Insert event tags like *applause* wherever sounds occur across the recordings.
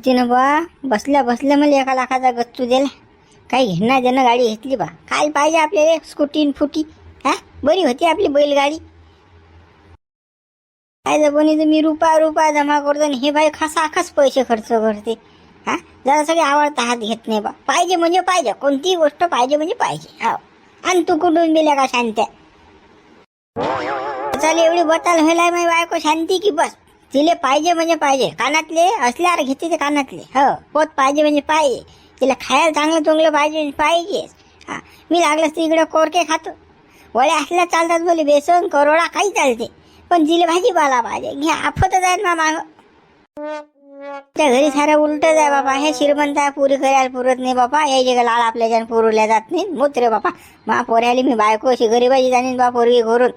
शांतीनं बा बसल्या बसल्या मला एका लाखाचा गच्चू दिला. काही घेणार देणं गाडी घेतली बा. काय पाहिजे आपल्याला स्कूटी फुटी. हा? बरी होती आपली बैलगाडी. काय जपणी तर मी रुपा रुपया जमा करतो आणि हे बाई खासा खास पैसे खर्च करते. हा? जरा सगळे आवडता हात घेत नाही बा. पाहिजे म्हणजे पाहिजे. कोणतीही गोष्ट पाहिजे म्हणजे पाहिजे. हो आणि तू कुठून दिल्या का शांत्या? चल एवढी बटाल व्हायला माझी बायको शांती की बस. तिले पाहिजे म्हणजे पाहिजे. कानातले असल्यावर घेते ते कानातले. हो पोत पाहिजे म्हणजे पाहिजे. तिला खायला चांगलं चुंगलं पाहिजे पाहिजेच पाहिजे. हा मी लागलंच तर कोरके खातो. वळ्या असल्या चालतात बोले बेसन करोडा काही चालते. पण तिला भाजीपाला पाहिजे. घ्या आफतच आहेत ना माग त्या घरी सारं उलटच आहे बाबा. हे श्रीमंत आहे पुरी करायला पुरत नाही बाबा. हे जे लाल आपल्याच्यानं पुरवल्या जात नाही. मोत्रे बापा मा पोऱ्याली मी बायको अशी गरीबाची जाणीन बा पोरगी घरून.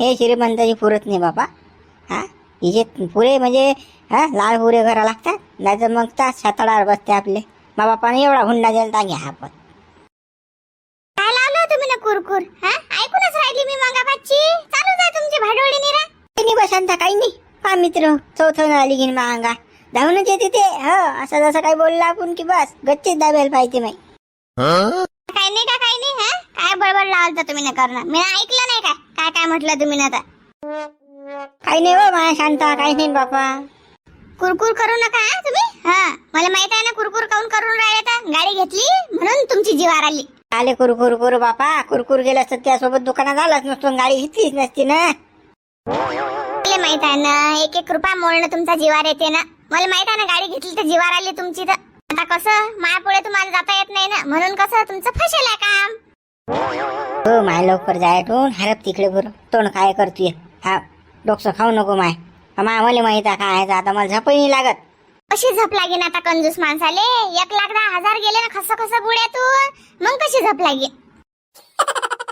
हे श्रीमंताची पुरत नाही बाबा. हा? हिचे पुरे म्हणजे हा लाल पुरे करा लागतात. नाही तर मग तास सातडावर बसते आपले. मा बापाने एवढा हुंडा दिला घ्या आपण काय लावलं तुम्ही ना कुरकुर? हा? ऐकूनच राहिली मी मागापाची. चालू जा तुमची भाडोळी निरा. काही नाही बशांता काही नाही. पा मित्र चौथं आली की मांगा. धावूनच येते ते. हो असं जसं काही बोलला आपण की बस गच्चीत दाबायला पाहिजे माई काय नाही का काय नाही हा? काय बडबड लावलं तुम्ही ना करणं? मी ऐकलं नाही काय काय काय म्हटलं तुम्ही ना आता? काही नाही हो माया शांता काही नाही बापा कुरकुर करू नका हा तुम्ही? हा मला माहीत आहे ना कुरकुर काऊन करून राहिले तर? गाडी घेतली म्हणून तुमची जीवार आली आले कुरकुर कुर बापा. कुरकुर गेलं असतं त्यासोबत दुकानात आलाच नसतो गाडी घेतलीच नसती ना. मला माहीत आहे ना एक एक रुपया मोडणं तुमचा जीवार येते ना. मला माहीत आहे ना गाडी घेतली तर जीवार आली तुमची तर. आता कसं? मायापुढे तुम्हाला जाता येत नाही ना. म्हणून कसं? तुमचं फसेल आहे काम. हो माय लवकर जायटून हरप तिकडे बरं तोंड काय करतोय? हा. डोकसं खाऊ नको माय. माय मला माहीत आहे काय आहे तर आता मला झपही नाही लागत. कशी झप लागेल आता कंजूस माणसाले? एक लाख दहा हजार गेले ना खस खस बुड्यातून मग कशी झप लागेल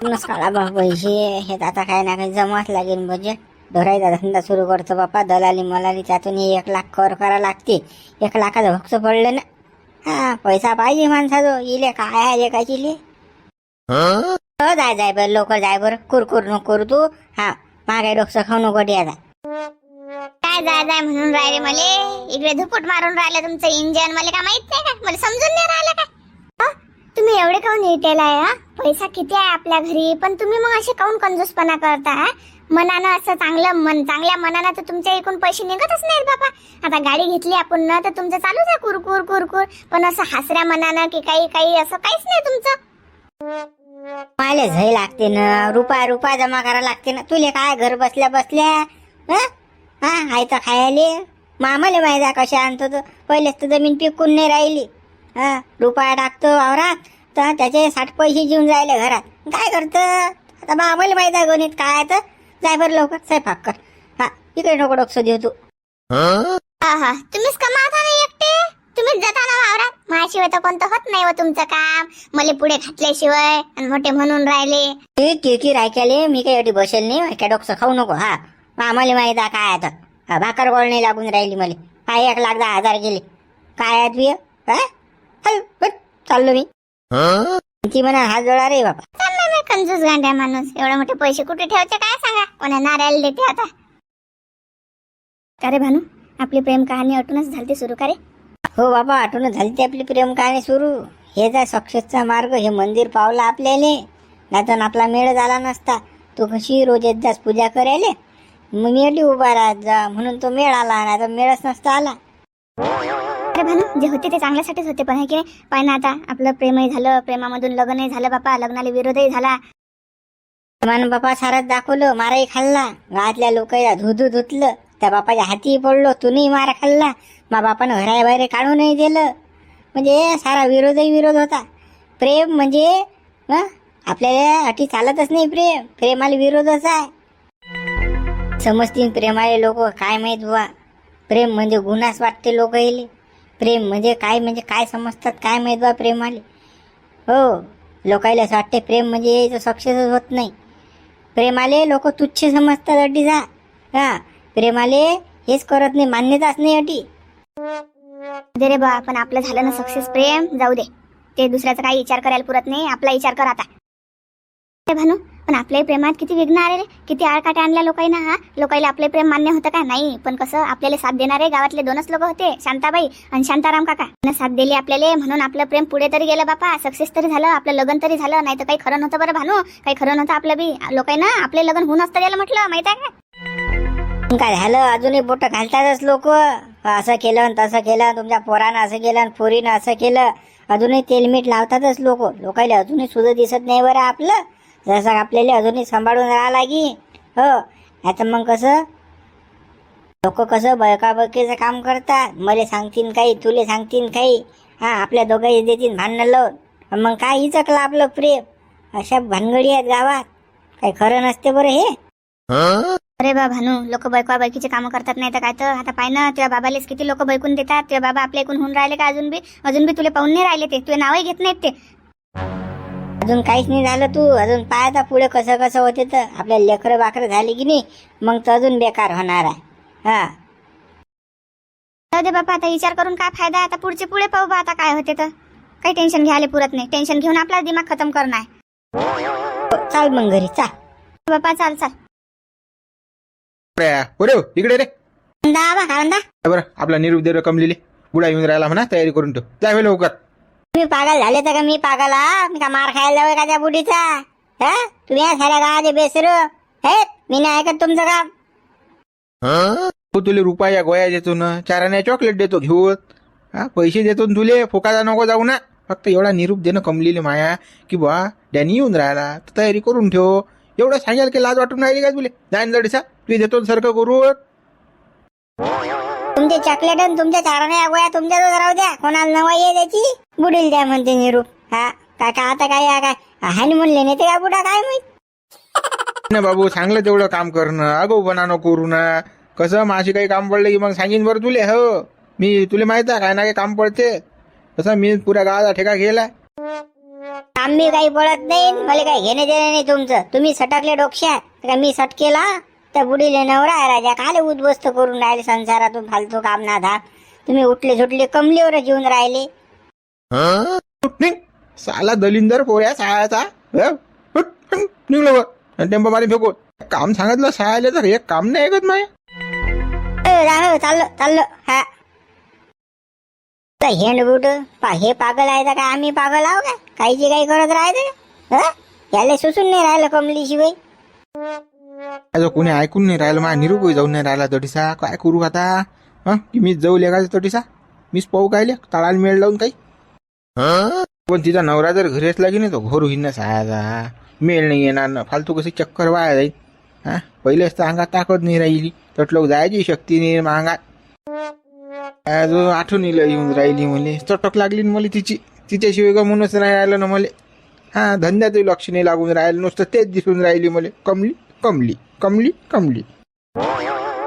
पूर्णच काढा बा पैसे. हे तर आता काय ना काही जमाच लागेल बजेट धरायचा धंदा सुरू करतो बापा. दलाली मलाली त्यातून हे एक लाख कर करा लागते. एक लाखाचं भक्त पडलं ना. हा पैसा पाहिजे माणसाजो इले काय आहे एकाची ले हो जाय जाय बरं. लवकर जाय बरं. कुरकुर नको करू तू. हा. मागे डोकसं खाऊ नको द्यायचा काय जाय जाय म्हणून राहिले मले? इकडे धुपट मारून राहिलं तुमचं इंजन. मला का माहीत नाही का? मला समजून नाही राहिलं का? तुम्ही एवढे काऊन हिटेल आहे हा? पैसा किती आहे आपल्या घरी? पण तुम्ही मग असे काऊन कंजूसपणा करता हा? मनानं असं चांगलं मन चांगल्या मनानं तर तुमच्या एकूण पैसे निघतच नाहीत बाबा आता गाडी घेतली आपण ना तर तुमचं चालूच आहे कुरकुर कुरकुर. पण असं हसऱ्या मनानं की काही काही असं काहीच नाही तुमचं. मला झय लागते ना रुपया रुपया जमा करा लागते ना. तुले काय घर बसल्या बसल्या? हं? हा हाय तर खायले. मामाले माहिती आहे कशा आणतो तर पहिलेच तर जमीन पिकून नाही राहिली. हा रुपया टाकतो वावरात. तर त्याचे साठ पैसे घेऊन जायले घरात. काय करतं? आता मामाला माहिती आहे गणित काय तर. जाय बरं लवकर स्वयंपाक कर. हा इकडे नको डोकसं देऊ तू. हा? हा तुम्हीच कमावता ना एकटे? तुम्हीच जाता ना वावरात. माझ्याशिवाय तर कोणतं होत नाही व तुमचं काम. मला पुढे घातल्याशिवाय आणि मोठे म्हणून राहिले. ते किरकिर ऐकायले मी काही एवढी बसेल नाही. ऐका डोकसं खाऊ नको हा. आम्हाला माहीत आहे काय आता. हा भाकर गोळ नाही लागून राहिली मला. हा एक लाख दहा हजार गेले. काय आहे हा? हल, हट, चाललो मी. ती म्हणा हा जोडा रे बाबा चाललं ना कंजूस गांड्या माणूस. एवढे मोठे पैसे कुठे ठेवते काय सांगा? कोणा नारायला देते आता. अरे भानू? आपली प्रेम कहाणी अटूनच झाली सुरू का रे? हो बाबा आठवण झाली ती आपली प्रेम कहाणी सुरू. हेच आहे सक्सेसचा मार्ग हे मंदिर पावलं आपल्याले. नाहीतर आपला मेळ झाला नसता. तू कशी रोज येत जास पूजा करायले? मग उभा राहत जा म्हणून तो मेळ आला नाही तर मेळच नसता आला. अरे भानू जे होते ते चांगल्यासाठीच होते पण हे की नाही? पाय ना आता आपलं प्रेमही झालं प्रेमामधून लग्नही झालं बापा लग्नाला विरोधही झाला. मान बापा सारच दाखवलं माराही खाल्ला. गावातल्या लोकांना धुधू धुतलं. त्या बापाच्या हाती पडलो तूनही मार खाल्ला. मा बापानं घराबाहेर काढूनही दिलं. म्हणजे सारा विरोधही विरोध होता. प्रेम म्हणजे आपल्याला अटी चालतच नाही प्रेम. प्रेमाला विरोधच आहे. समजतील प्रेमाले लोक काय माहीत बुवा. प्रेम म्हणजे गुन्हाच वाटते लोक येले प्रेम म्हणजे काय म्हणजे काय समजतात काय माहीत बा प्रेमाले. हो लोकायला असं वाटते प्रेम म्हणजे सक्सेसच होत नाही. प्रेमाले लोक तुच्छ समजतात अटीचा. हा प्रेमाले हेच करत नाही मान्यताच नाही अटी. दे रे बा पण आपलं झालं ना सक्सेस प्रेम जाऊ दे. ते दुसऱ्याचा काही विचार करायला पुरत नाही आपला विचार कर आता. अरे भानू पण आपल्याही प्रेमात किती विघ्न आले रे? किती आळकाटे आणल्या लोकांना हा? लोकांना आपले प्रेम मान्य होतं का? नाही पण कसं आपल्याला साथ देणारे गावातले दोनच लोक होते शांताबाई आणि शांताराम काका. साथ दिली आपल्याला म्हणून आपलं प्रेम पुढे तरी गेलं बापा सक्सेस तरी झालं आपलं लग्न तरी झालं नाही तर काही खरं नव्हतं बरं भानू. काही खरं नव्हतं आपलं बी. लोकांना आपले लग्न होऊन असतं गेलं म्हटलं माहीत आहे का? काय झालं? अजूनही बोट घालतातच लोक. असं केलं तसं केलं तुमच्या पोरानं असं केलं पोरीनं असं केलं. अजूनही तेलमीठ लावतातच लोक. लोकायला अजूनही सुद्धा दिसत नाही बरं आपलं. जसं आपल्याला अजूनही सांभाळून राहा लागी हो. आता मग कसं? लोक कसं बळकाबळकीचं काम करतात. मला सांगतीन काही तुले सांगतीन काही. हा आपल्या दोघांही देतील भांडणं लावून. मग काय हिचकलं आपलं प्रेम? अशा भानगडी आहेत गावात. काही खरं नसते बरं हे? अरे बा भानू लोक बैकवा बैकीचे कामं करतात नाही तर काय तर? आता पाय ना तुझ्या बाबालेच किती लोक बैकून देतात? तुझ्या बाबा आपल्या ऐकून होऊन राहिले का अजून बी? अजून बी तुला पाहून नाही राहिले ते? तुझे नावही घेत नाहीत ते? अजून काहीच नाही झालं तू. अजून पाहता पुढे कसं कसं होते तर? आपल्या लेकरं बाकरं झाली की नाही? मग तर अजून बेकार होणार आहे. हा. जाऊ दे बापा आता विचार करून काय फायदा आहे? आता पुढचे पुढे पाहू बा आता काय होते तर. काही टेन्शन घ्यायला पुरत नाही. टेन्शन घेऊन आपला दिमाग खतम करणार. आहे चाल मग घरी चाल. बापा चाल चाल. हो, इकडे रे. बरं आपला निरूप दे कमलेले बुडा येऊन राहिला म्हणा तयारी करून ठेव. त्या वेळ लवकर. तुम्ही पागल झाले तर का मी पागल हा? मी का मार खायला जाऊ का त्या बुढीचा हा? तुम्ही या साऱ्या गावाचे बेसर. हे मी नाही ऐकत तुमचं काम. तुले रुपया गोया देतो ना चाराने चॉकलेट देतो घेऊन. हा पैसे देतो ना तुले फोकाचा नको जाऊ ना. फक्त एवढा निरूप देणं कमलेली माया की बा डॅनी येऊन राहिला तर तयारी करून ठेव. एवढं सांगाल की लाज वाटून राहिली का तुले? जाईन लढीसा तू देतो सारखं करून. तुमचे चॉकलेट आणि तुमच्या चाराने गोळ्या तुमच्याजवळ राहू द्या. कोणाला नवा ये त्याची? बुडील द्या म्हणते निरूप हा काय काय आता काय या काय? हानी म्हणले नाही ते काय बुडा काय माहीत? *laughs* ना बाबू चांगलं तेवढं काम करणं. आगाऊपणा नको करू ना. कसं माझी काही काम पडलं की मग सांगीन बरं तुले हो. मी तुला माहीत आहे काय ना काही काम पडते. तसं मी पुऱ्या गावाचा ठेका गेलाय मी काही पडत नाही मला काही घेणे देणे नाही तुमचं. तुम्ही सटकले डोक्यात. तर काय मी सटकेला त्या बुडीले नवरा आहे राजा काले उद्ध्वस्त करून राहिले संसारातून फालतू काम ना धाक तुम्ही उठले सुटले कमलीवर जेवून राहिले. निघ. साला दलिंदर पोऱ्या हुट, निघलो वर. आणि टेम्पो मारी फेकून. काम सांगितलं सहायला तर एक काम नाही ऐकत राहो, चाललो चाललो. हा. तर हेंड बुट पा हे पागल आहे तर काय आम्ही पागल आहो काय? काहीची काही करत राहायचं का? हं? सुसून नाही राहिलं कमली शिवाय आता कोणी ऐकून नाही राहिलं माझ्या निरूपही जाऊन नाही राहिला तटीसा काय करू आता? हा? की मीच जाऊ लेखायचं तटीसा मीच पाहू कायले तळाला मेळ लावून काही? पण तिचा नवरा जर घरी असला की नाही तो घोर होईन सायाचा मेळ नाही येणार ना. फालतू कशी चक्कर वाया जाईल हा? पहिलेच तर अंगात ताकद नाही राहिली. तटलोक जायची शक्ती नाही मग अंगात आठवणीला येऊन राहिली मला. चटक लागली ना मला तिची. तिच्याशिवाय गमूनच नाही राहिलं ना मला. हा धंद्यातही लक्ष नाही लागून राहिलं नुसतं तेच दिसून राहिली मला. कमली कमली कमली कमली.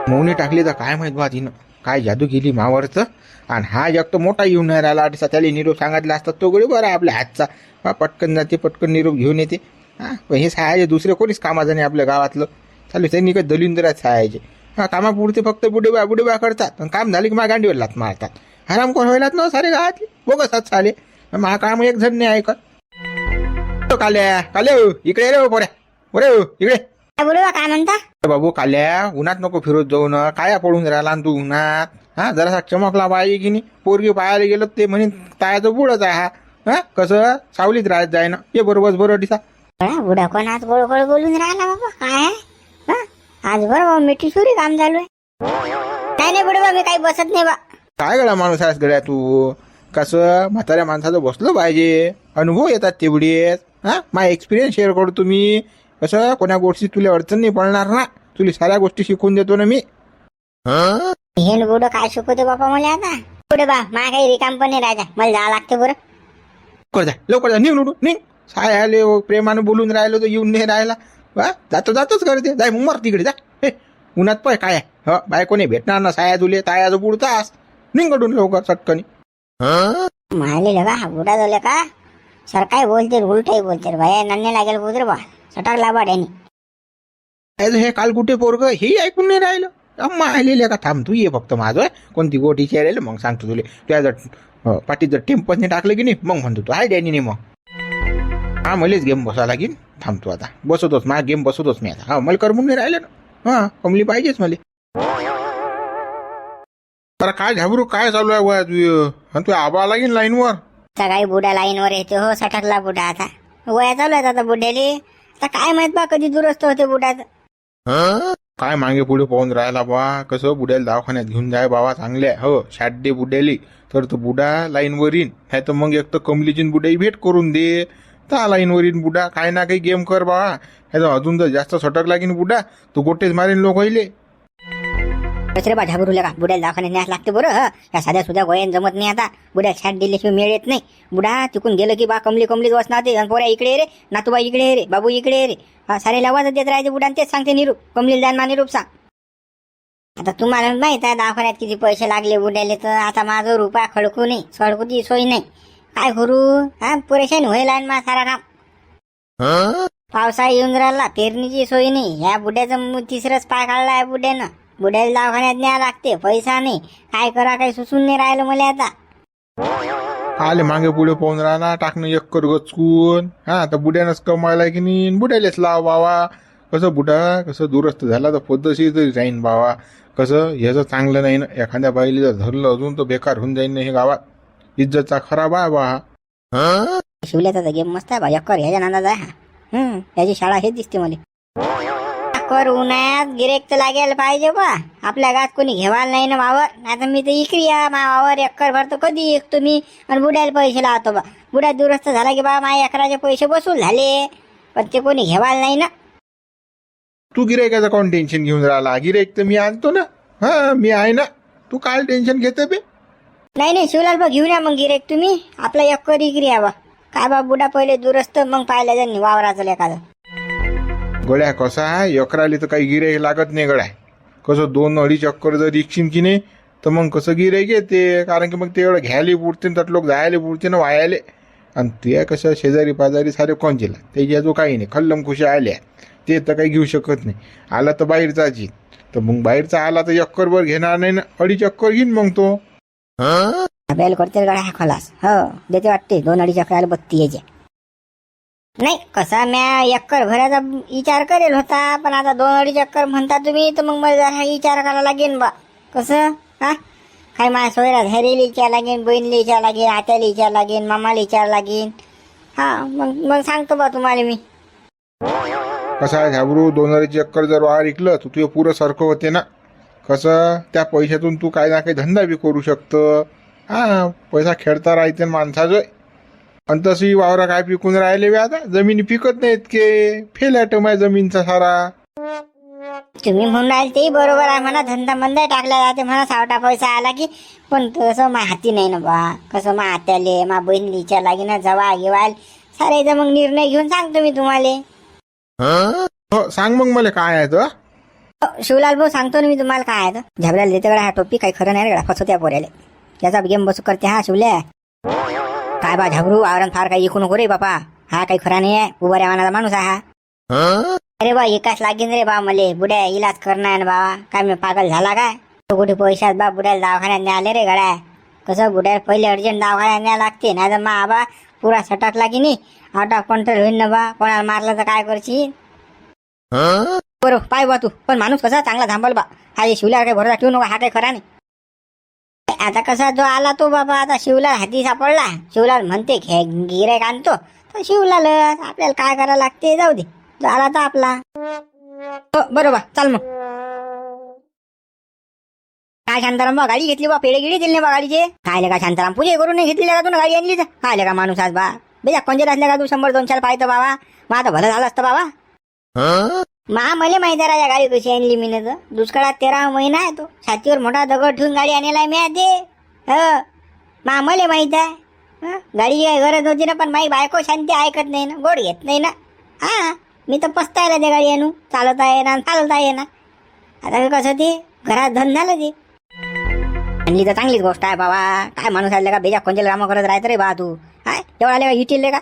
मौनी टाकली तर काय माहीत बा तिनं. काय जादू केली मावरचं. आणि हा जग तर मोठा येऊन नाही राहिला. आणि त्याला निरोप सांगितला असता तो गडी बरा आपल्या हातचा. हा पटकन जाते पटकन निरोप घेऊन येते. हां पण हे सहाय्य दुसरे कोणीच कामाचं नाही आपल्या गावातलं. चालू त्यांनी काही दलिंदरात सहायचे हा कामापुरते फक्त बुडेबा बुडेबा करतात. आणि काम झाले की मा गांडीवर लात मारतात. हराम कोण व्हायलात ना हो सारे गावातले? बोगस साले. मा काम एक जण नाही ऐकत? काल्या काल्या हो, इकडे रे हो पोऱ्या. पोऱ्या हो, इकडे. काय बोलू बा, काय म्हणता? बाबू काल्या उन्हात नको फिरत जाऊ ना. काय पडून राहिला तू उन्हात? हा जरासा चमकला पाहिजे की नाही? पोरगी पाहायला गेलो ते म्हणे तायाचं बुडच आहे हा. हा कसं? सावलीत राहत जाय ना. ये बरोबर बरोबर दिसा बडा बुडा कोण आज गोळ गोळ बोलून राहिला बाबा काय? हं? आज बरोबर मिठी सुरी काम चालू आहे. नाही नाही बुडे बा मी काही बसत नाही बा. काय गळा माणूस आहेस गड्या तू? कसं म्हाताऱ्या माणसाचं बसलं पाहिजे. अनुभव येतात तेवढेच. हा? माझा एक्सपिरियन्स शेअर करतो तुम्ही. कसं? कोण्या गोष्टी तुला अडचण नाही पडणार ना. तुला साऱ्या गोष्टी शिकवून देतो ना मी. हेन बुड काय शिकवते बापा मला आता? बुडे बा मा काही रिकाम पण नाही राजा मला जावं लागते बरं. लवकर जा लवकर जा. निघ लुडू निघ. साय आले हो, प्रेमानं बोलून राहिलो तर येऊन नाही राहिला. वा जातो जातोच करते. जाय मग मर तिकडे जा. हे उन्हात पाय काय आहे? ह बायको नाही भेटणार ना. साया तुले तायाचं बुडतास निघडून लवकर चटकनी मारले लगा बुडा झाले का? सर काय बोलते उलटही बोलते भाया नन्ने लागेल बुद्र बा. सटाक लाबा डॅनी हे काल कुठे पोरग? हे ऐकून नाही राहिलं. अम्मा आलेले का? थांब तू ये फक्त माझं कोणती गोटी चेरेल मग सांगतो तुले. त्या जर अ, जर टेम्पसने टाकलं की नाही मग म्हणतो तू. आहे डॅनीने मग. हा मलाच गेम बसावं लागेल थांबतो आता. बसवतोच माझा गेम बसवतोच मी आता. हा मला करमून नाही राहिलं ना. हा कमली पाहिजेच मला. तर काय घाबरू काय चालू आहे वया? तू आणि तू आबा लागेल लाईनवर. सकाळी बुडा लाईनवर येते हो सटकला बुडा आता. वया चालू आहेत आता बुड्याले आता काय माहीत बा कधी दुरुस्त होते बुडाचं काय मागे पुढे पाहून राहिला बा? कसं बुड्याला दवाखान्यात घेऊन जाय बाबा चांगले. हो शाड्डे बुड्याली तर तो बुडा लाईनवर येईन नाही तर मग एक तर कमलीची बुड्याही भेट करून दे. त्या लाईनवर येईन बुडा. काय ना काही गेम कर बाबा ह्याचा अजून जर जास्त सटक लागेन बुडा तू गोटेच मारेन लोक होईले दुसरे बा झाबरू का बुड्याला दवाखान्यात न्यास लागते बरं हं. या साध्या सुद्धा गोयान जमत नाही आता. बुड्या छाट दिल्याशिवाय मेळ येत नाही. बुडा तिकून गेलं की बा कमली कमलीच वसणार ते आणि पोऱ्या इकडे ये रे. नातूबा इकडे ये रे. बाबू इकडे ये रे. हा सारे आवाज देत राहायचे बुडा आणि तेच सांगते निरूप. कमलीला द्या मा निरूप सांग. आता तुम्हाला माहीत आहे दवाखान्यात किती पैसे लागले बुड्याले तर. आता माझं रुपया खडकू नाही सडकूची सोय नाही. काय करू? हा पुरेशान होईल आणि मा सारा काम. पावसाळा येऊन राहिला पेरणीची सोय नाही. ह्या बुड्याचं तिसरंच पाय काढला आहे बुड्यानं. बुड्याला दवाखान्यात न्याय लागते पैसा नाही. काय करा काही सुचून नाही राहिलं मला आता. आले मागे पुढे पाहून राहिला टाकणं एक कर गचकून. हा तर बुड्यानंच कमायला की नाही? बुड्यालेच लाव बावा कसं बुडा कसं दुरस्त झाला तर पद्धतशीर तरी जाईन बावा कसं ह्याचं चांगलं नाही ना. एखाद्या बाईला जर धरलं अजून तर बेकार होऊन जाईन ना हे गावात. इज्जतचा खराब आहे बा हा. शिवल्याचा गेम मस्त आहे बा यक्कर ह्याच्या नांदाचा आहे हा. हम्म याची शाळा हेच दिसते मला. कर उन्हाळ्यात गिरेक तर लागेल पाहिजे बा. आपल्या गावात कोणी घेवाल नाही ना वावर नाही तर मी तर इकरी या मा वावर एकर भरतो कधी एकतो मी. आणि बुड्याला पैसे लावतो बा. बुड्या दुरस्त झाला की बा माझ्या एकराचे पैसे वसूल झाले. पण ते कोणी घेवाल नाही ना. तू गिरायकाचं कोण टेन्शन घेऊन राहिला? गिरायक तर मी आणतो ना. हा मी आहे ना. तू काय टेन्शन घेते बे. नाही नाही शिवलाल बा घेऊन या मग गिरेक तुम्ही. आपला एकर इकरी या बा काय बा बुडा पहिले दुरस्त मग पाहिलं जाईल वावराचं लेखाचं गड्या कसा आहे? अकराली तर काही गिराईक लागत नाही गड्या कसं दोन अडीच अक्कर जर इकशीन की नाही तर मग कसं गिराईक येते? कारण की मग ते एवढं घ्यायला पुरते तर लोक जायला पुरते ना वायाले. आणि ते कसं शेजारी पाजारी सारे कोणचेला त्याच्या जो काही नाही. खल्लम खुशी आल्या. ते तर काही घेऊ शकत नाही. आला तर बाहेरचा जी तर मग बाहेरचा आला तर अक्करभर घेणार नाही ना अडीच अक्कर घेईन मग तो. आपल्याला करतील गाड्या खलास. हो देते वाटते. दोन अडीच अकराला बत्ती यायचे नाही कसा म्या एकर भरायचा विचार करेल होता पण आता दोन अडीच एकर म्हणता तुम्ही तर मग मला जरा विचार करायला लागेल बा. कसं? हा? काय माझ्या सोयरा धैर्याला विचार लागेल बहिणीला विचार लागेल आत्याला विचार लागेल मामाला विचार लागेल. हा मग मग सांगतो बा तुम्हाला मी. कसं आहे घाबरू? दोन अडीच एकर जर वावर इकलं तर तुझं पुरं सारखं होते ना. कसं? त्या पैशातून तू काय ना काही धंदा बी करू शकतं. हा पैसा खेळता राहते माणसाचं. आणि तशी वावरा काय पिकून राहिले बे आता? जमिनी पिकत नाहीत के. फेल ॲटम आहे जमीनचा सारा. तुम्ही म्हणून राहिले तेही बरोबर आहे. म्हणा धंदा मंदा टाकला जाते. म्हणा सावटा पैसा आला की पण तसं मा हाती नाही ना बा. कसं मा आत्याले मा बहिणीला विचार लागे ना जवा घेवाल सारे मग निर्णय घेऊन सांगतो मी तुम्हाला. हो सांग मग मला काय आहे तर हो, शिवलाल भाऊ सांगतो ना मी तुम्हाला काय आहे तर. देते गड्या हा टोपी काही खरं नाही रे फसवत्या पोऱ्याले. त्याचा गेम बसू करते हा शिवल्या. काय बा झाबरू आवरण फार काही ऐकू नको रे बापा. हा काही खरा नाही आहे उभा मानाचा माणूस आहे हा. अरे बा एकाच लागेन रे बा मले. बुड्या इलाज करणं आहे ना बाबा. काय मी पागल झाला काय? तो कुठे पैशात बा बुड्याला दवाखान्यात न्याले रे गड्या? कसं बुड्याला पहिले अर्जंट दवाखान्यात न्याय लागते? नाही तर मा आबा पुरा सटकला की नाही आउट ऑफ कंट्रोल होईल ना बा. कोणाला मारलं तर काय करशील? बरं पाय बा तू. पण माणूस कसा चांगला थांबल बा. हा हे शिवला काही भरोसा ठेवू नको. हा काही खरा नाही. आता कसा जो आला तो बाबा आता शिवलाल हाती सापडला. शिवलाल म्हणते घे गिरायक आणतो. तर शिवलाल आपल्याला काय करायला लागते? जाऊ दे. जो आला तर आपला. हो बरोबर. चाल मग. काय शांताराम बा गाडी घेतली बा पेढे गिडी दिले बा गाडीचे. काय का शांताराम? पूजे करून नाही घेतली का तू गाडी आणली तर. काय का माणूस आज बा? बेजा कोणत्या असल्या का तू? शंभर दोनशे पाहिजे बाबा. मग आता भलं झालं असतं बाबा. मा मला माहिती आहे राजा गाडी कशी आणली मी तर. दुष्काळात तेरा महिना आहे तो. छातीवर मोठा दगड ठेवून गाडी आणायला मी आते ह. मा मला माहीत आहे. हं? गाडीची काही गरज होती ना पण माई बायको शांती ऐकत नाही ना गोड घेत नाही ना. हा. मी तर पस्तायला त्या गाडी आणू चालवता येणार चालवता येणार आता कसं ते? घरात धन झालं ते. आणली तर चांगलीच गोष्ट आहे बाबा. काय माणूस आले का बेजा कोणत्या कामं करत राहत रे बा तू. काय एवढा आले का इटिले का?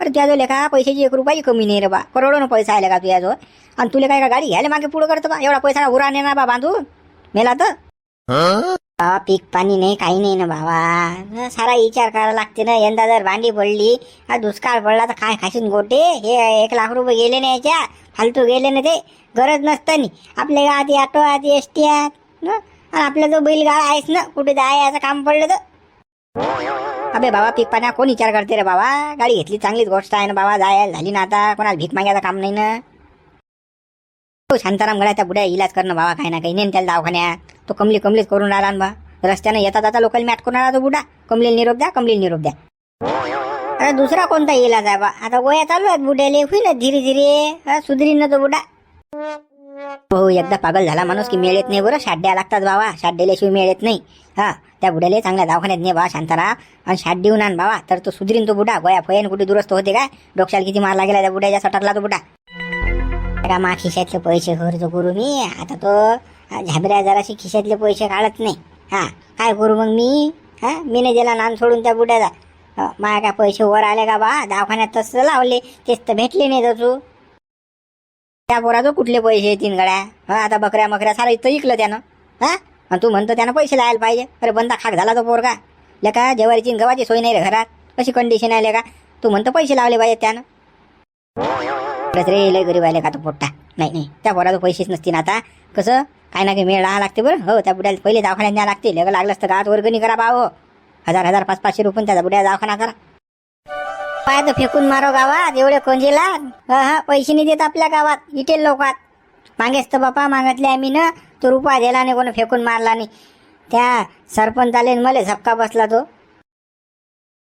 अरे तुझ्या जो लेखा पैशाची एक रुपयाची कमी नाही रे बा. करोडोनं पैसा आले का तुझ्या जो आणि तुला काय का गाडी घ्यायला मागे पुढं करतो बा? एवढा पैसा उरा नेणार बा बांधून? मेला तर. बाबा पीक पाणी नाही काही नाही ना बाबा सारा विचार करावा लागते ना. यंदा जर भांडी पडली दुष्काळ पडला तर काय खाशीन गोटे? हे एक लाख रुपये गेले नाही याच्या. फालतू गेले ना ते. गरज नसतानी आपल्या गावात ऑटो आहेत एस टी आहेत? आणि आपला जो बैलगाडा आहेस ना कुठे जायचं काम पडलं तर. अबे बाबा पीक पाण्या कोण विचार करते रे बाबा? गाडी घेतली चांगलीच गोष्ट आहे ना बाबा जायला झाली ना आता कोणाला भीक मागायचं काम नाही ना. तो शांताराम गड्या बुड्या इलाज करणं बाबा काही ना काही नेन त्याला दवाखान्यात. तो कमली कमलीच करून राहिला ना बा. रस्त्यानं येता जाता लोकल मॅट करून आला तो बुडा. कमलील निरोप द्या कमलील निरोप द्या. अरे दुसरा कोणता इलाज आहे बा? आता गोया चालू आहेत बुड्याले होईल धीरे धीरे. सुधरीन ना तो बुडा. भाऊ एकदा पागल झाला माणूस की मेळ येत नाही बरं. शाड्या लागतात बाबा. शाड्याल्याशिवाय मेळ येत नाही. हा त्या बुड्याला चांगल्या दवाखान्यात ने बा शांताराम आणि शाट देऊन आण बाबा. तर तो सुधरीन तो बुडा गोया फयन कुठे दुरुस्त होते काय? डोक्याला किती मार लागेला त्या बुड्याच्या सटकला तो बुडा का मा खिशातले पैसे खर्च करू मी. आता तो झाबऱ्या जराशी खिशातले पैसे काढत नाही. हा काय करू मग मी? हा मी नाही दिला नान सोडून त्या बुड्याचा माया काय पैसे वर आले का बा? दवाखान्यात तसं लावले. तेच तर भेटले नाही तसू त्या पोराचं कुठले पैसे येतील गड्या? हा आता बकऱ्या मकऱ्या सारं इथं इकलं त्यानं. हा? आणि तू म्हणतो त्यानं पैसे लावायला पाहिजे. अरे बंदा खाक झाला तो पोरगा. लेका जेवारीची गव्हाची सोय नाही रे घरात. कशी कंडिशन आहे लेका? तू म्हणतो पैसे लावले पाहिजे त्यानं. रे लय गरीब आले का तो पोट्टा. नाही नाही. त्या पोराचं पैसेच नसतील आता. कसं? काय ना काही मेळ राहा लागते बरं. हो त्या बुड्याला पहिले दवाखान्यात न्यावं लागते. लग लागलं असतं गावात वर्गणी करा बा हो हजार हजार पाच पाचशे रुपये त्याचा बुड्या दवाखाना करा. पाय तर फेकून मारो गावात एवढे कोंजेला. हा हा पैसे नाही देत आपल्या गावात इटेल लोकात. मागेच तर बापा मागितले आम्ही ना तो रुपया दिला नाही कोणी फेकून मारला नाही. त्या सरपंच आले मला झपका बसला तो.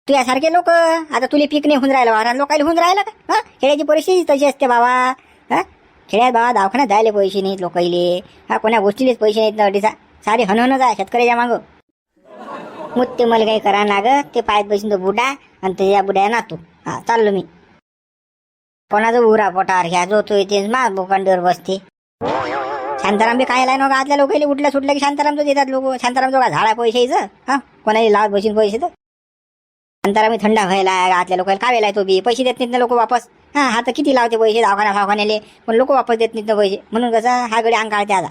तुझ्यासारखे लोक आता तुले पीक नाही होऊन राहिलं वारा लोकांना होऊन राहिलं का? हा खेड्याची परिस्थिती तशी असते बाबा. हा खेड्यात बाबा दवाखान्यात जायला पैसे नाहीत लोकाईले हा कोणा गोष्टीलेच पैसे नाहीत ना अडीचा सारे हनहनच आहे शेतकऱ्याच्या मागं. मुत्ते मला काही करा ना ते पायात बसून तो बुडा आणि त्याच्या बुड्या नातू. हा चाललो मी. कोणाचं उरा पोटार ह्या जो तू येते मा बोकांडीवर बसते. शांताराम बी काय ना हो आतल्या लोकांनी उठल्या सुटल्या की शांताराम तो देतात लोक. शांताराम जो का झाडा पैशाचं हा कोणाला लावत बसून पैसे तर शांताराम थंडा व्हायला आतल्या लोकांना कावेला तो बी? पैसे देत नाहीत ना लोक वापस. हा हा तर किती लावते पैसे? दवाखान्या दवाखान्याले पण लोक वापस देत नाहीत ना पैसे. म्हणून कसं? हा गडी अंग काढते आता.